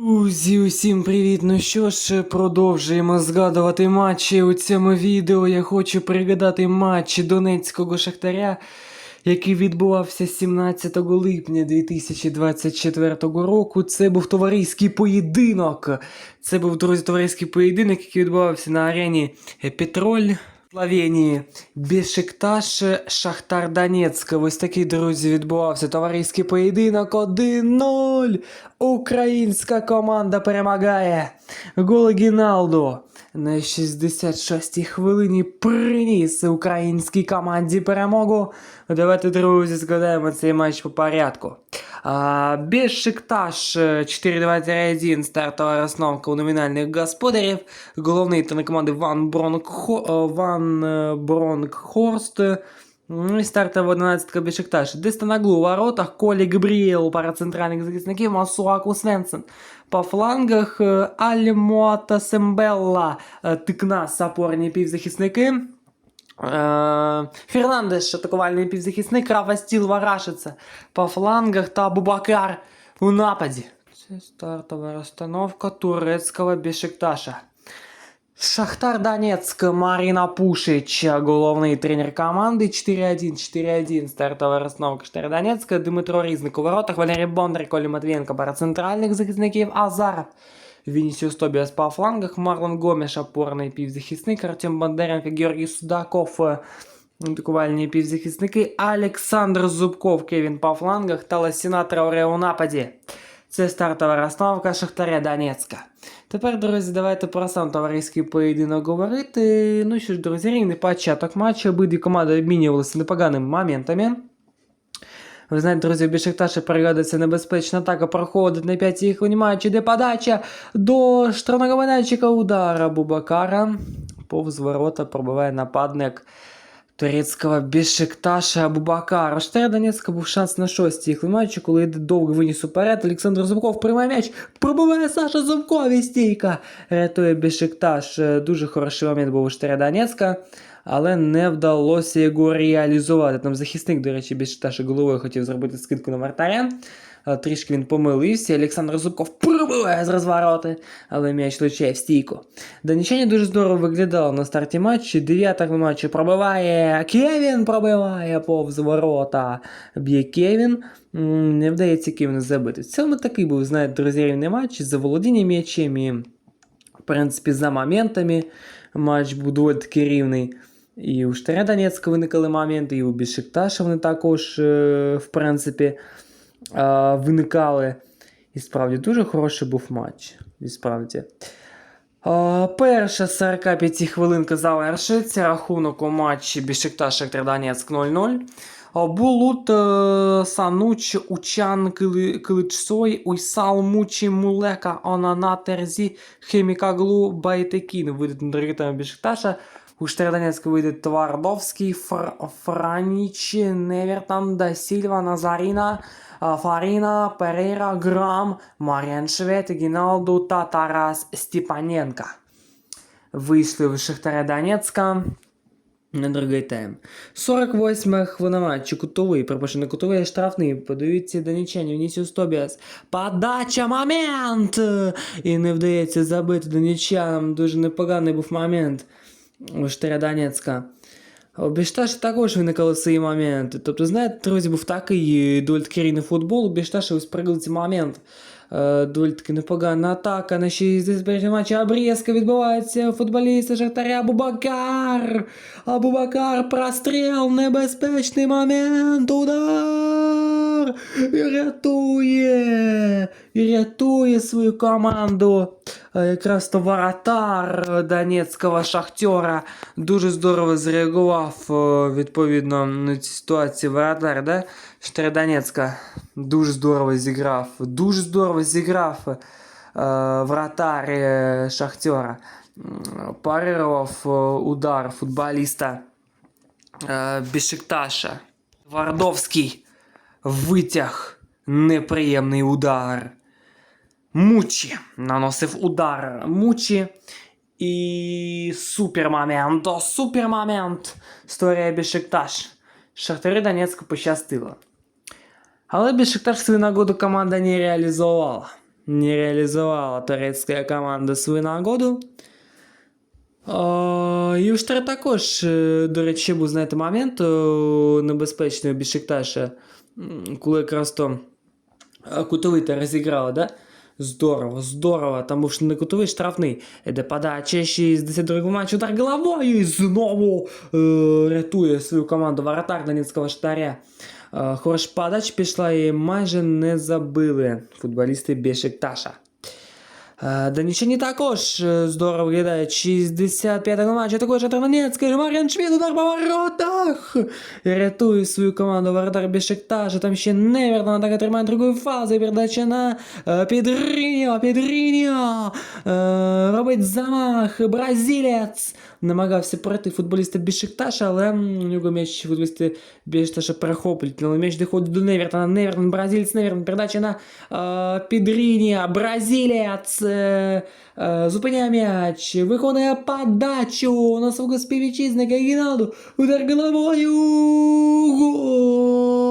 Друзі, усім привіт! Ну що ж, продовжуємо згадувати матчі. У цьому відео я хочу пригадати матч Донецького Шахтаря, який відбувався 17 липня 2024 року. Це був товариський поєдинок. Це був друзі товариський поєдинок, який відбувався на арені Петроль. Словенії Бешикташ Шахтар Донецьк. Ось такий, друзі, відбувався товариський поєдинок 1-0. Українська команда перемагає. Гол Гіналдо на 66-й хвилині приніс українській команді перемогу. Давайте, друзі, згадаємо цей матч по порядку. А, Бешикташ 4-2-1 стартова розстановка у номінальних господарів. Головний тренер команди Ван Бронкхо, Ван е, Бронкхорст. Ну і стартова 11 Бешикташ. Дестанаглу у воротах, Колі Габріел, пара центральних захисників, Масуаку Свенсен. По флангах е, Альмота Сембелла, е, Тикна, опорні півзахисники. Фернандеш, атакувальний півзахисник, Рафа Стіл Варашиця по флангах та Бубакар у нападі. Це стартова розстановка турецького Бешикташа. Шахтар Донецьк, Маріна Пушич, головний тренер команди 4-1, 4-1, стартова розстановка Шахтар Донецька, Дмитро Різник у воротах, Валерій Бондар, Коля Матвієнко, пара центральних захисників, Азаров, Вінісіус Тобіас по флангах, Марлон Гомеш, опорний півзахисник, Артем Бондаренко, Георгій Судаков, е, атакувальні півзахисники, Олександр Зубков, Кевін по флангах та Ласіна Трауре у нападі. Це стартова розстановка Шахтаря Донецька. Тепер, друзі, давайте про сам товариський поєдинок говорити. Ну що ж, друзі, рівний початок матчу. Обидві команди обмінювалися непоганими моментами. Ви знаєте, друзі, в Бешикташі переглядаться небезпечна атака проходить на 5 хвилин матчі, де подача до штрафного майданчика удара Бубакара. Повз ворота пробиває нападник турецького Бешикташа Абубакар. У Штаря Донецька був шанс на шостій хвилин коли йде довго виніс уперед. Олександр Зубков приймає м'яч, пробиває Саша Зубков і стійка. Рятує Бешикташ. Е, Дуже хороший момент був у Штаря Донецька. Але не вдалося його реалізувати. Там захисник, до речі, Бешикташа головою хотів зробити скидку на вратаря. А Трішки він помилився. Олександр Зубков пробиває з розвороти, але м'яч влучає в стійку. Донеччані дуже здорово виглядало на старті матчу. Дев'ята матчу пробиває. Кевін пробиває повз ворота. Б'є Кевін. Не вдається Кевіну забити. В цілому такий був, знаєте, друзі, рівний матч за володінням м'ячем і, в принципі, за моментами. Матч був доволі таки рівний. І у Штаря Донецька виникали моменти, і у Бішикташа вони також, е, в принципі, е, виникали. І справді дуже хороший був матч. І справді. А, перша 45 хвилинка завершується. Рахунок у матчі Бішикташ Шахтар Донецьк 0-0. Булут е, Сануч Учан Кили- Киличсой Уйсал Мучі Мулека Онана Терзі Хемікаглу Байтекін вийдуть на директором Бішикташа. Донецька вийде Твардовський, Фр... Франіч, Невертан, Да Сільва, Назаріна, Фаріна, Перейра, Грам, Маріан Швед, Гіналду та Тарас Степаненко. Вийшли в Шахтаря Донецька на другий тайм. 48 хвилина матчу, кутовий, не кутовий, штрафний. Подивіться Донічані, Вінісіус Тобіас. Подача, момент! І не вдається забити Донічанам. Дуже непоганий був момент у Донецька. У Бешташі також виникали свої моменти. Тобто, знаєте, друзі, був такий доволі таки футбол, у Бешташі ось пригли цей момент. Е, доволі таки непогана атака на 60 матчі обрізка відбувається футболіста Шахтаря Абубакар. Абубакар, простріл, небезпечний момент, удар! І рятує! І рятує свою команду. Е, Якраз то воротар донецького шахтера дуже здорово зреагував е, відповідно на цю ситуацію воротар, да? Штаря Донецька дуже здорово зіграв, дуже здорово зіграв е, вратар е, шахтера. М, Парирував е, удар футболіста е, Бешикташа. Твардовський витяг неприємний удар. Мучі наносив удар Мучі. І супермомент, о, супермомент створює Бешикташ. Шахтарі Донецьку пощастило. Але Бешикташ свою нагоду команда не реалізувала. не реалізувала турецька команда свою нагоду. О, також, е, до речі, був знаєте, момент небезпечний у коли якраз то е, кутовий та розіграли, да? Здорово, здорово. Там був не кутовий штрафний. Де подача 62 матч, удар головою і знову е, рятує свою команду воротар Донецького штаря. Е, хорош подач пішла і майже не забили футболісти Бешикташа. Е, Донеччині також е, здорово виглядає. 65-го матчу також Донецький. Мар'ян Швід удар по воротах. Рятує свою команду воротар Бешикташа. Там ще Невертон атака тримає другої фази. Передача на е, Педріньо. Педріньо. Е, робить замах. Бразилець. Намагався пройти футболіста Бешикташа, але м, у нього м'яч футболісти Бешикташа перехоплюють. Але м'яч доходить до Невертона. Невертон, бразилець Невертон. Передача на е, Педріньо. Бразилець. Е, е, зупиняє м'яч. Виконує подачу на свого співвітчизника Гіналду. Удар головою. Гол!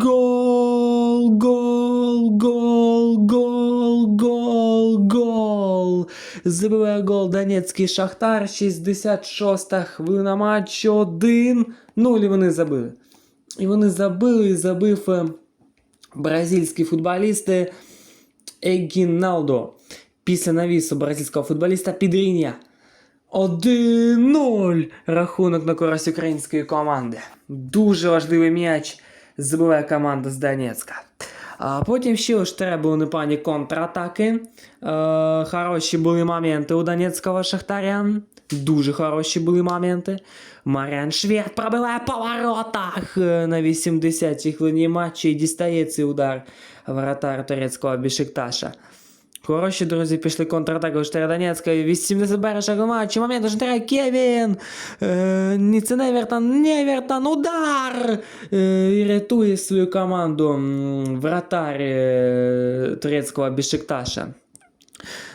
Гол! Гол! Гол! Гол! Гол! Гол! Забиває гол Донецький Шахтар, 66-та хвилина матчу 1-0 і вони забили. І вони забили, і забив е, бразильські футболісти Егіналдо. Після навісу бразильського футболіста Підріння. 1-0 рахунок на користь української команди. Дуже важливий м'яч забиває команда з Донецька. А потім ще ж треба непогані контратаки. Е, хороші були моменти у Донецького Шахтаря. Дуже хороші були моменти. Маріан Швєрт пробиває по воротах е, на 80-й хвилині матчі і дістає цей удар вратар турецького Бішикташа. Хороші друзі пішли контратаку Донецька. 80 бережного матчу. Момент уже Кевін. Е, ні, це Невертон. Невертон. Удар! Е, і рятує свою команду вратар е, турецького Бішикташа.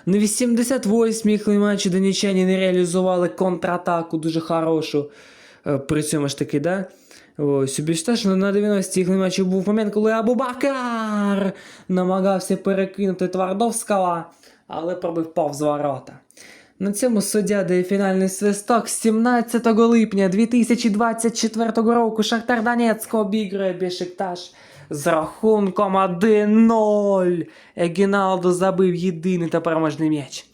На 88-й хвилині матчі донеччані не реалізували контратаку дуже хорошу. Е, При цьому ж таки, да? Ось, Бешташа на 90-й хвилині матчі був момент, коли Абубакар намагався перекинути Твардовського, але пробив повз ворота. На цьому суддя дає фінальний свисток 17 липня 2024 року Шахтар Донецьк обігрує Бешикташ з рахунком 1-0. Егіналдо забив єдиний та переможний м'яч.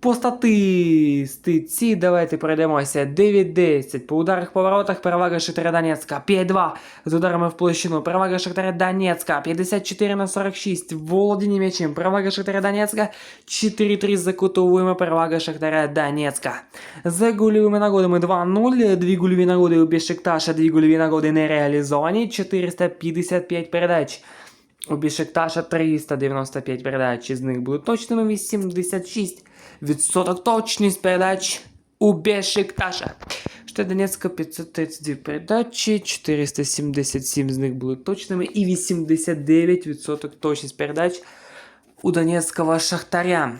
По статистиці давайте пройдемося. 9-10. По ударах по воротах перевага Шахтаря Донецька. 5-2 з ударами в площину. Перевага Шахтаря Донецька. 54 на 46. Володіння м'ячем. Перевага Шахтаря Донецька. 4-3 за кутовими. Перевага Шахтаря Донецька. За гольовими нагодами 2-0. Дві гольові нагоди у Бешикташа. Дві гольові нагоди не реалізовані. 455 передач. У Бішекташа 395 передач, з них були точними 86% точність передач у Бешикташа. Що Донецька 532 передачі, 477 з них були точними і 89% точність передач у Донецького Шахтаря.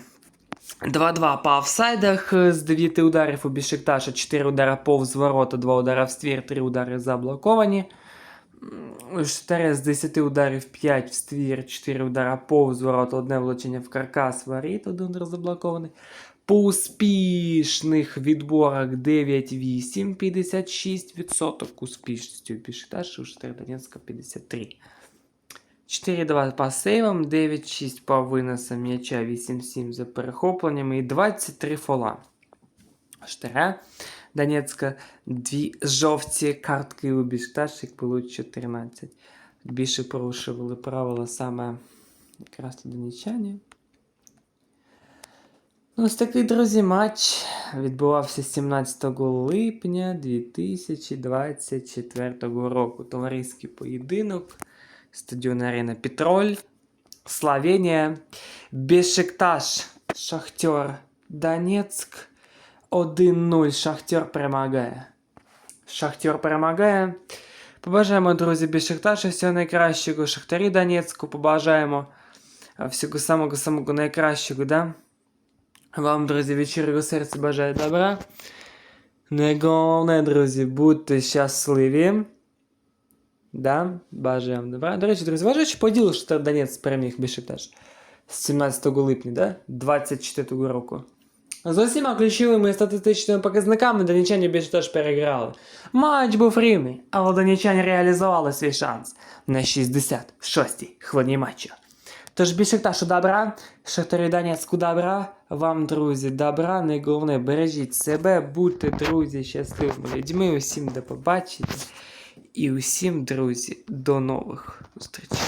2-2 по офсайдах з 9 ударів у Бішикташа, 4 удара повз ворота, 2 удара в ствір, 3 удари заблоковані. У Штаре з 10 ударів 5 в ствір, 4 удара повз ворота, одне влучення в каркас воріт, один удар заблокований. По успішних відборах 9-8, 56% успішності у Бішикташа, у Штаре Донецька 53. 4-2 по сейвам, 9-6 по виносам м'яча, 8-7 за перехопленнями і 23 фола. Штара Донецька, дві жовті картки у Бішташик було 14. Більше порушували правила саме якраз донеччані. Ну, ось такий, друзі, матч відбувався 17 липня 2024 року. Товариський поєдинок. Стадіон Арена Петроль. Словенія. Бешикташ. Шахтер. Донецьк. 1-0. Шахтер перемагає. Шахтер перемагає. Побажаємо, друзі, Бешикташа всього найкращого. Шахтарі Донецьку побажаємо а, всього самого самого найкращого, да? Вам, друзі, від щирого серця бажаю добра. Не головне, друзі, будьте щасливі. Да, бажаю вам добра. До речі, друзі, вважаю, що поділ, що Донець переміг Бешикташ з 17 липня, да? 24 року. За усіма ключовими статистичними показниками донечані Бешикташ переграли. Матч був рівний, але донечані реалізували свій шанс на 66-й хвилині матчу. Тож Бешикташу добра, Шахтарі Донецьку добра, вам, друзі, добра, не головне, бережіть себе, будьте, друзі, щасливими людьми, усім до побачення. І усім, друзі, до нових зустрічей.